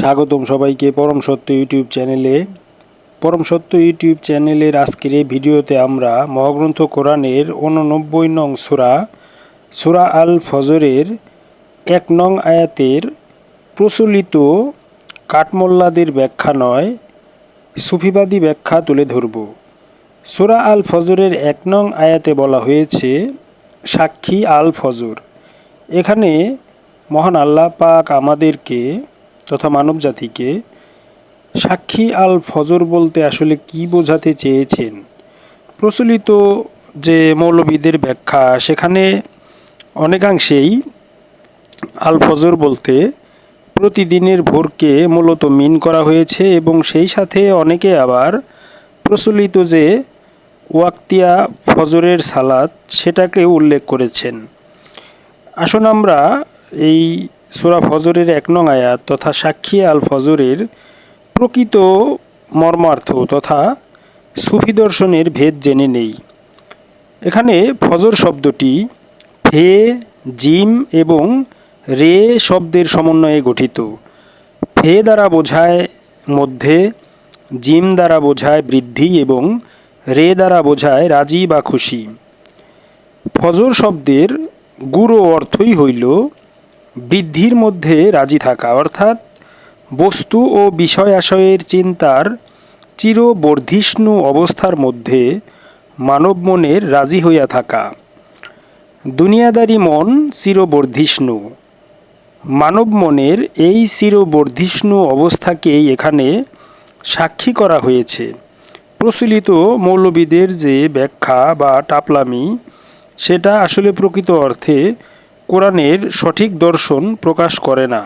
স্বাগতম সবাইকে পরম সত্য ইউটিউব চ্যানেলে। পরম সত্য ইউটিউব চ্যানেলের আজকের এই ভিডিওতে আমরা মহাগ্রন্থ কোরআনের উননব্বই নং সুরা সুরা আল ফজরের এক নং আয়াতের প্রচলিত কাঠমোল্লাদের ব্যাখ্যা নয়, সুফিবাদী ব্যাখ্যা তুলে ধরব। সুরা আল ফজরের এক নং আয়াতে বলা হয়েছে, সাক্ষী আল ফজর এখানে মহান আল্লাহ পাক আমাদেরকে তথা মানব জাতিকে সাক্ষী আল ফজর বলতে আসলে কি বোঝাতে চেয়েছেন? প্রচলিত যে মৌলবীদের ব্যাখ্যা, সেখানে অনেকাংশেই আল ফজর বলতে প্রতিদিনের ভোরকে মূলত মিন করা হয়েছে এবং সেই সাথে অনেকে আবার প্রচলিত যে ওয়াক্তিয়া ফজরের সালাত সেটাকে উল্লেখ করেছেন। আসুন আমরা এই সুরা ফজরের এক নং আয়াত তথা সাক্ষী আল ফজরের প্রকৃত মর্মার্থ তথা সুফি দর্শনের ভেদ জেনে নেই। এখানে ফজর শব্দটি ফে জিম এবং রে শব্দের সমন্বয়ে গঠিত। ফে দ্বারা বোঝায় মধ্যে, জিম দ্বারা বোঝায় বৃদ্ধি এবং রে দ্বারা বোঝায় রাজি বা খুশি। ফজর শব্দের গুরু অর্থই হইল বৃদ্ধির মধ্যে রাজি থাকা, অর্থাৎ বস্তু ও বিষয় আশয়ের চিন্তার চিরবর্ধিষ্ণু অবস্থার মধ্যে মানব মনের রাজি হইয়া থাকা। দুনিয়াদারি মন চিরবর্ধিষ্ণু। মানব মনের এই চিরবর্ধিষ্ণু অবস্থাকেই এখানে সাক্ষী করা হয়েছে। প্রচলিত মৌলবিদের যে ব্যাখ্যা বা টাপলামি, সেটা আসলে প্রকৃত অর্থে কোরআনের সঠিক দর্শন প্রকাশ করে না।